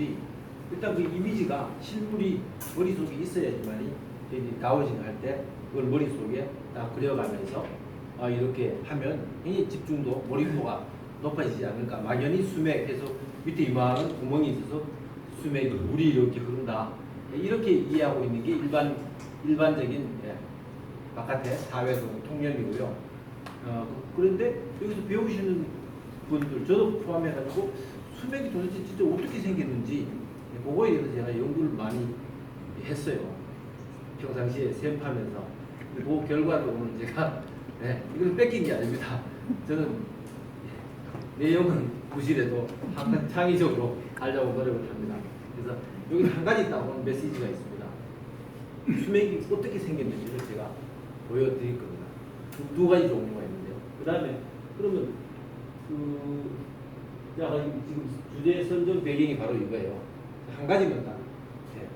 건지 일단 그 이미지가 실물이 머릿속에 있어야지만이 다워징 할 때 그걸 머릿속에 딱 그려가면서 아 이렇게 하면 굉장히 집중도 몰입도가 높아지지 않을까 막연히 수맥해서 밑에 이만한 구멍이 있어서 수맥 물이 이렇게 흐른다 이렇게 이해하고 있는 게 일반 일반적인 예, 바깥의 사회적 통념이고요. 어, 그런데 여기서 배우시는 분들 저도 포함해가지고 수맥이 도대체 진짜 어떻게 생겼는지 그거에 대해서 제가 연구를 많이 했어요. 평상시에 샘파면서 그 결과를 오늘 제가 네, 이걸 뺏긴 게 아닙니다. 저는 내용은 부실해도 항상 창의적으로 하려고 노력을 합니다. 그래서 여기 한 가지 딱 오늘 메시지가 있습니다. 수맥이 어떻게 생겼는지를 제가 보여드릴 겁니다. 두, 두 가지 종류가 있는데요. 그 다음에 그러면 그 자, 지금 주제 선정 배경이 바로 이거예요. 한 가지만 딱 예,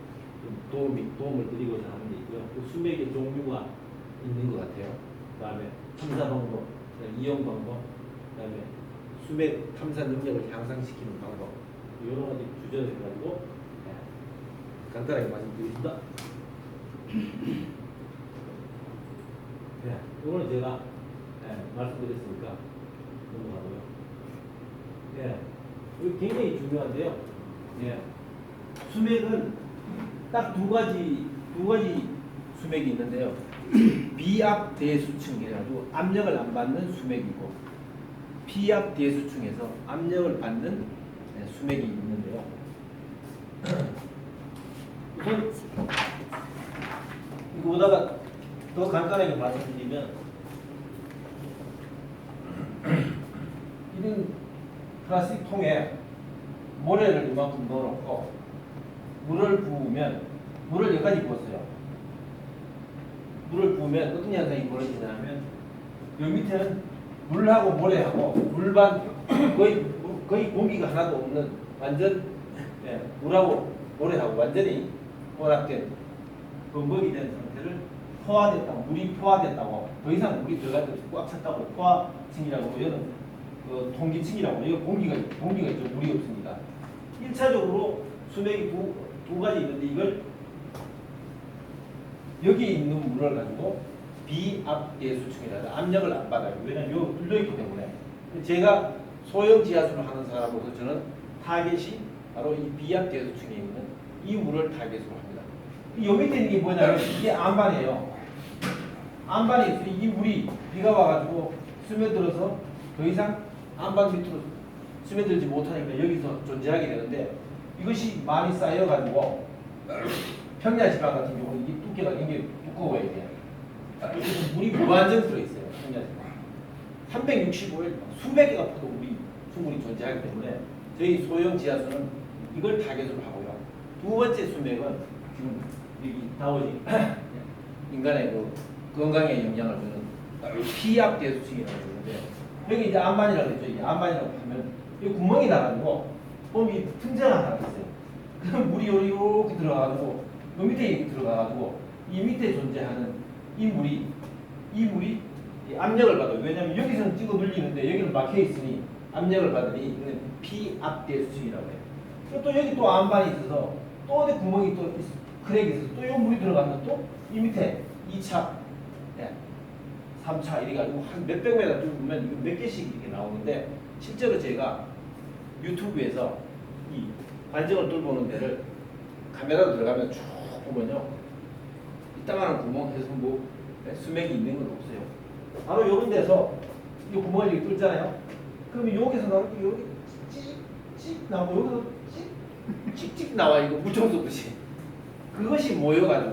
좀 도움이 도움을 드리고자 하는 게 있고요. 그 수맥의 종류가 있는 것 같아요. 그 다음에 탐사 방법, 이용 방법, 그 다음에 수맥 탐사 능력을 향상시키는 방법 여러 가지 주제를 해가지고 예, 간단하게 말씀드리겠습니다. 네, 이거는 제가 예, 말씀드렸으니까 넘어가고요. 예, 이거 굉장히 중요한데요. 예, 수맥은 딱 두 가지 두 가지 수맥이 있는데요. 비압 대수층이라고 압력을 안 받는 수맥이고 피압 대수층에서 압력을 받는 예, 수맥이 있는데요. 우선 이거보다가 더 간단하게 말씀드리면 이런 플라스틱 통에 모래를 이만큼 넣어놓고 물을 부으면 물을 여기까지 부었어요. 물을 부으면 어떤 현상이 벌어지냐면 여 밑에는 물하고 모래하고 물반 거의 거의 공기가 하나도 없는 완전 예, 물하고 모래하고 완전히 혼합된 범벅이 된 상태를 포화됐다고 물이 포화됐다고 더 이상 물이 들어갈 때 꽉 찼다고 포화층이라고 이거는 그 통기층이라고 이거 공기가 공기가 있죠 물이 없습니다. 1차적으로 수맥이 두, 두 가지 있는데 이걸 여기 있는 물을 가지고 비압대수층이라는 압력을 안 받아요. 왜냐면 요 뚫려 있기 때문에. 제가 소형 지하수를 하는 사람으로서 저는 타겟이 바로 이 비압대수층에 있는 이 물을 타겟으로 합니다. 요 밑에 있는 게 뭐냐면 이게 안반이에요. 안반이 있어요. 이 물이 비가 와가지고 스며들어서 더 이상 안반 밑으로 스며들지 못하니까 여기서 존재하게 되는데 이것이 많이 쌓여가지고 평야 지방 같은 경우는 이 두께가 굉장히 두꺼워야 돼요. 물이 무한정 들어있어요. 평야 지방. 365일 수백 개가 퍼도 물이 수물이 존재하기 때문에 저희 소형 지하수는 이걸 타겟으로 하고요. 두 번째 수맥은 지금 여기 다워진 인간의 그 건강에 영향을 주는 피압 대수층이라고 그러는데 여기 이제 안반이라고 했죠. 이 안반이라고 하면 이 구멍이 나가지고 봄이 틈새가 하나 있어요. 그럼 물이 요리 이렇게 들어가가지고 요 밑에 들어가가지고 이 밑에 존재하는 이 물이 이 물이 이 압력을 받아요. 왜냐하면 여기서는 찍어 눌리는데 여기는 막혀 있으니 압력을 받으니 이거는 피압 대수층이라고 해요. 그리고 또 여기 또 안반이 있어서 또 어디 구멍이 또 있- 크랙이 있어서 또요 물이 들어가면 또 이 밑에 2차, 예, 3차 이래가지고 한 몇백 메다 뚫으면 이거 몇 개씩 이렇게 나오는데 실제로 제가 유튜브에서 이 관정을 뚫어보는 데를 카메라로 들어가면 쭉 보면요. 이따만한 구멍에서 뭐 예, 수맥이 있는 건 없어요. 바로 요런 데서 이 구멍을 이렇게 뚫잖아요. 그러면 여기서 나오는 게 여기 찍찍 나오고 여기서 찍 찍찍 나와 이거 쏘듯이. 그것이 모여가지고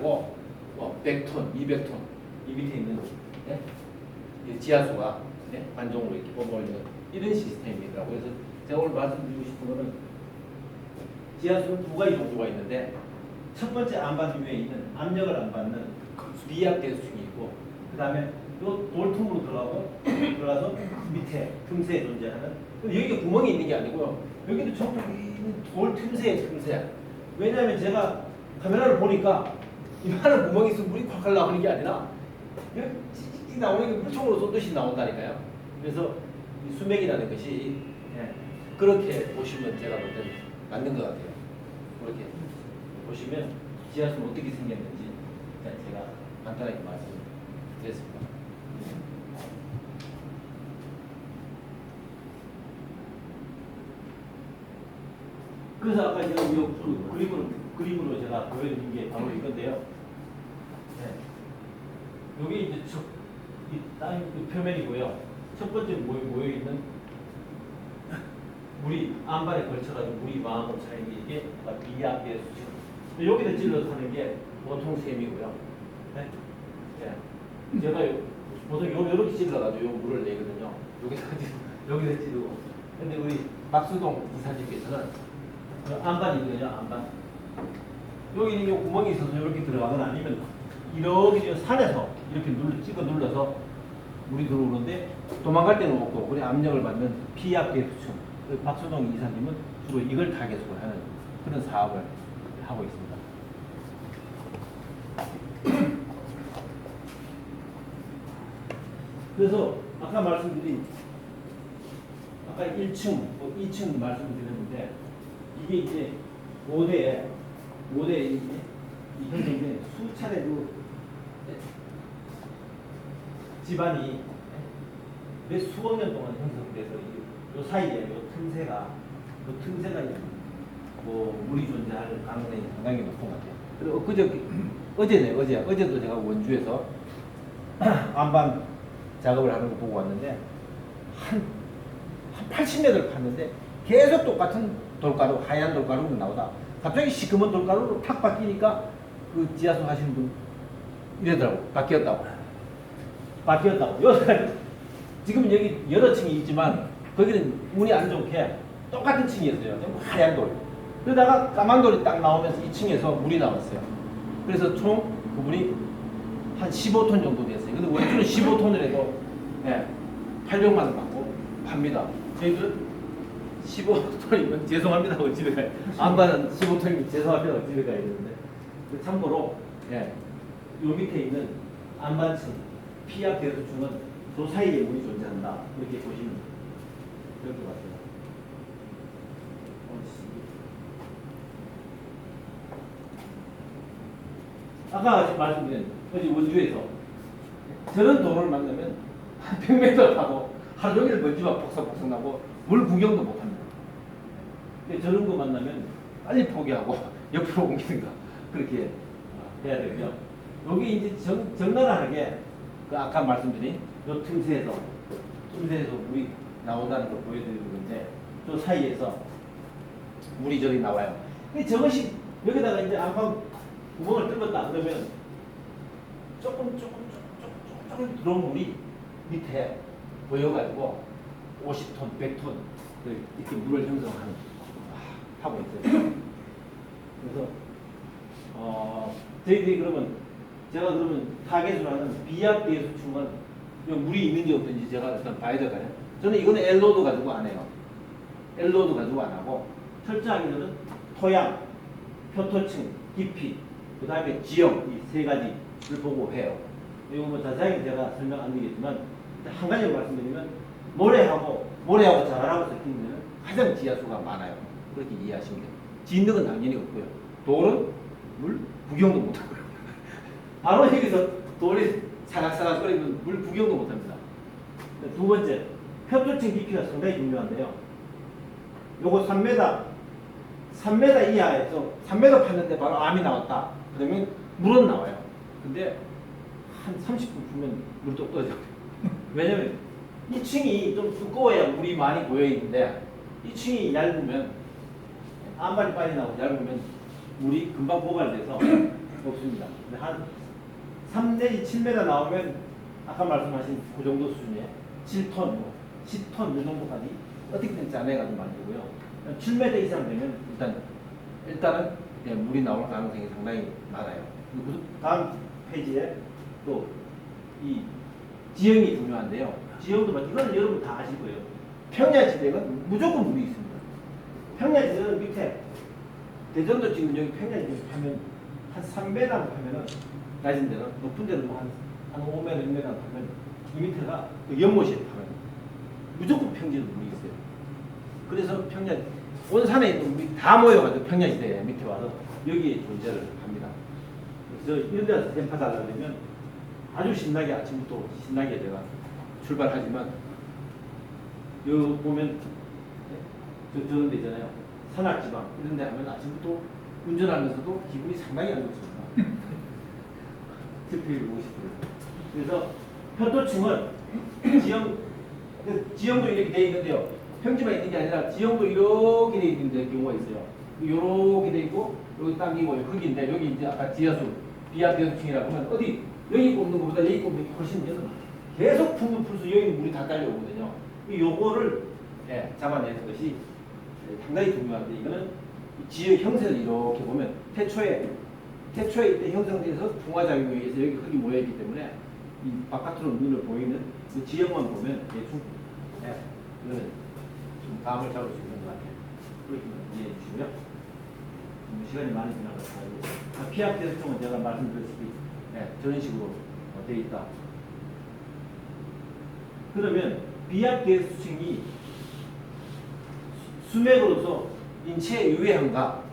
뭐 100톤, 200톤 이 밑에 있는 예? 이 지하수가 예? 관종으로 이렇게 뽑아올리는 이런 시스템이더라고요. 그래서 제가 오늘 말씀드리고 싶은 거는 지하수는 두 가지 종류가 있는데 첫 번째 안반 위에 있는 압력을 안 받는 비압 대수층이 있고 그 다음에 요 돌틈으로 들어가고 들어가서 밑에 틈새에 존재하는 여기가 구멍이 있는 게 아니고요. 여기도 전부 돌 틈새에 틈새. 왜냐하면 제가 카메라를 보니까 이만한 구멍이 있으면 물이 콸콸 나오는 게 아니라 이렇게 찌찌찌 나오는 게 물총으로 쏘듯이 나온다니까요. 그래서 이 수맥이라는 것이 예, 그렇게 보시면 제가 볼 때는 맞는 것 같아요. 이렇게 보시면 지하수는 어떻게 생겼는지 일단 제가 간단하게 말씀드렸습니다. 그래서 아까 제가 이 그 그림으로 그림으로 제가 보여드린 게 바로 이건데요. 네. 여기 이제 첫, 이 땅, 그 표면이고요. 첫 번째 모여, 모여 있는 물이 안발에 걸쳐가지고 물이 망하고 차는 게 이게 아까 비약의 수치. 여기다 찔러서 하는 게 보통 셈이고요. 네. 네. 제가 요, 보통 요, 요렇게 찔러가지고 요 물을 내거든요. 여기서 여기서 찌르고. 근데 우리 박수동 이사님께서는 그 안반이거든요, 안반. 여기 는 요 구멍이 있어서 이렇게 들어가거나 아니면 이렇게 저 산에서 이렇게 눌러 찍어 눌러서 물이 들어오는데 도망갈 때는 없고 우리 압력을 받는 피압계 수층. 그 박수동 이사님은 주로 이걸 타겟으로 하는 그런 사업을 하고 있습니다. 그래서 아까 말씀드린 아까 1층, 뭐 2층 말씀드렸는데 이게 이제 5대에 5대에 이제 이 현장에 수차례 그 집안이 몇 수억 년 동안 형성돼서 이- 요 사이에 요 틈새가 그 틈새가 뭐 물이 존재할 가능성이 상당히 높은 것 같아요. 그리고 그저께 어제네 어제 어제도 제가 원주에서 안반 작업을 하는 거 보고 왔는데 한, 한 80m를 팠는데 계속 똑같은 돌가루 하얀 돌가루가 나오다. 갑자기 시커먼 돌가루로 탁 바뀌니까 그 지하수 하시는 분 이러더라고. 바뀌었다고 바뀌었다고 여기가 지금 여기 여러 층이 있지만 거기는 운이 안 좋게 똑같은 층이었어요 하얀 돌 그러다가 까만 돌이 딱 나오면서 2층에서 물이 나왔어요 그래서 총 그분이 한 15톤 정도 됐어요. 근데 원주는 15톤을 해도 예, 800만 원 받고 팝니다. 저희들은 15톤이면 죄송합니다 하고 집에 가요. 안 받은 15톤이면 죄송합니다 하고 집에 가야 되는데 그 참고로 예, 요 밑에 있는 안반층 피압 대수층은 그 사이에 물이 존재한다. 이렇게 보시면 될 것 같아요. 아까 말씀드린 어제 원주에서 저런 도로를 만나면 한 100m 타고 하루 종일 먼지가 폭삭폭삭 나고 물 구경도 못 합니다. 근데 저런 거 만나면 빨리 포기하고 옆으로 옮기든가 그렇게 해야 되고요. 여기 이제 정, 정나라하게 그 아까 말씀드린 요 틈새에서 틈새에서 물이 나온다는 걸 보여드리는 건데 저 사이에서 물이 저기 나와요. 근데 저것이 여기다가 이제 안방 구멍을 뚫었다 그러면 조금 조금 조금 조금 조금 들어온 물이 밑에 보여가지고 50톤, 100톤 이렇게 물을 형성하는 아, 하고 있어요. 그래서 어 저희들이 그러면 제가 그러면 비압 대수층은 이 물이 있는지 없는지 제가 일단 봐야 될까요? 저는 이거는 엘로드 가지고 안 해요. 엘로드 가지고 안 하고 철저하게 저는 토양, 표토층, 깊이, 그 다음에 지형 이 세 가지를 보고 해요. 이거 뭐 자세하게 제가 설명 안 드리겠지만 한 가지로 말씀드리면 모래하고 모래하고 자갈하고 섞이는 데는 가장 지하수가 많아요. 그렇게 이해하시면 돼요. 진흙은 당연히 없고요. 돌은 물 구경도 못하고요. 바로 여기서 돌이 사각사각 끓이면 물 구경도 못합니다. 두 번째, 표토층 깊이가 상당히 중요한데요. 요거 3m, 3m 이하에서 3m 팠는데 바로 암이 나왔다. 그러면 물은 나와요. 근데 한 30분 풀면 물도 떠져. 왜냐면 이 층이 좀 두꺼워야 물이 많이 고여 있는데 이 층이 얇으면 암발이 빨리 나고 얇으면 물이 금방 고갈돼서 없습니다. 근데 한 3 내지 7m 나오면 아까 말씀하신 그 정도 수준에 7톤, 뭐 10톤 이 정도까지 어떻게든 짜내가지고 만들고요. 7m 이상 되면 일단 일단은 예, 물이 나올 가능성이 상당히 많아요. 그리고 다음 페이지에 또 이 지형이 중요한데요. 지형도 막 이거는 여러분 다 거예요. 평야지대는 무조건 물이 있습니다. 평야지대는 밑에 대전도 지금 여기 평야지대 하면 한 3m 하면은 낮은 데는 높은 데는 뭐 한 한 5m, 6m 하면 이 밑에가 그 연못이에요. 하면 무조건 평지에 물이 있어요. 그래서 평야 온산에 있는 우리 다 모여가지고 평야시대 밑에 와서 여기에 존재를 합니다. 그래서 이런 데서 샘파 달라면 아주 신나게 아침부터 신나게 제가 출발하지만 여기 보면 네, 저, 저런 데 있잖아요. 산악지방 이런 데 하면 아침부터 운전하면서도 기분이 상당히 안 좋습니다. 특히 50%. 그래서 편도층은 지형, 그 지형도 이렇게 돼 있는데요. 평지만 있는 게 아니라 지형도 이렇게 돼 있는 데 경우가 있어요. 이렇게 돼 있고 여기 당기고 흙인데 여기 이제 아까 지하수 비압대수층이라고 하면 어디 여기 꼽는 것보다 여기 꼽는 게 훨씬 더 계속 풀면 풀수 여기 물이 다 깔려오거든요. 이 요거를 예, 잡아내는 것이 예, 상당히 중요한데 이거는 지역 형태를 이렇게 보면 태초에 태초에 이때 형성돼서 풍화작용에 의해서 여기 흙이 모여있기 때문에 이 바깥으로 눈을 보이는 그 지형만 보면 대충 예, 이거는 좀 감을 잡을 수 있는 것 같아요. 그렇게 이해해 주시고요. 음, 시간이 많이 같아요. 아, 피압 대수증은 제가 말씀드렸듯이 예, 저런 식으로 어, 되어 있다. 그러면 비압 대수층이 수맥으로서 인체에 유해한가?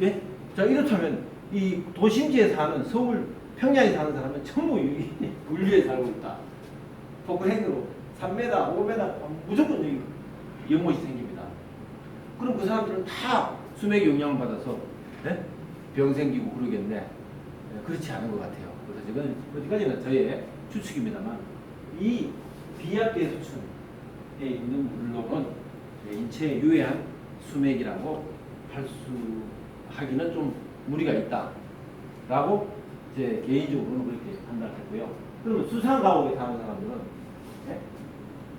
예? 자 이렇다면 이 도심지에 사는 서울 평양에 사는 사람은 전부 이 분류에 살고 있다. 포크핸드로 3m, 5m 무조건 여기 연못이 생깁니다. 그럼 그 사람들은 다 수맥의 영향을 받아서 예? 병 생기고 그러겠네. 예, 그렇지 않은 것 같아요. 그래서 이건 어디까지나 저의 추측입니다만 이 비압계 수층에 있는 물로는 인체에 유해한 수맥이라고 할 수 하기는 좀 무리가 있다 라고 제 개인적으로는 그렇게 판단했고요. 그러면 수상 가옥에 사는 사람들은 예?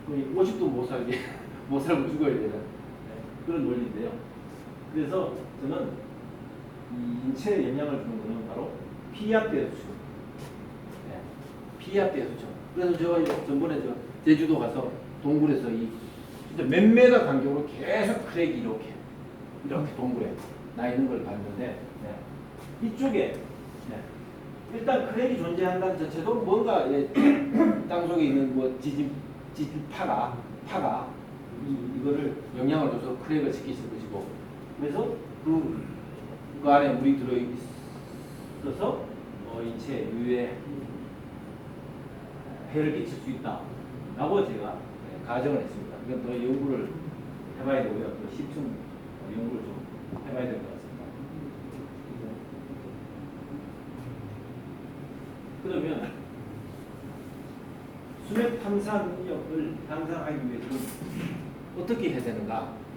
거의 50도 못 살게 못 살고 죽어야 되는 예, 그런 원리인데요. 그래서 저는 이 인체에 영향을 주는 것은 바로 피압대수층. 예, 피압대수층. 그래서 제가 이제 전번에 저 제주도 가서 동굴에서 이 진짜 몇 메다 간격으로 계속 크랙이 이렇게 이렇게 동굴에 나 있는 걸 봤는데 네. 이쪽에 네. 일단 크랙이 존재한다는 자체도 뭔가 예, 땅 속에 있는 뭐 지진 지진 파가 파가 이, 이거를 영향을 줘서 크랙을 시키실 것이고 그래서 그, 그 안에 물이 들어 있어서 어, 인체 유해 해를 끼칠 수 있다라고 제가 네, 가정을 했습니다. 이건 더 연구를 해봐야 되고요. 또 심층 연구를 좀 해봐야 될 것 같습니다. 그러면 수맥 탐사력을 향상하기 위해서는 어떻게 해야 되는가?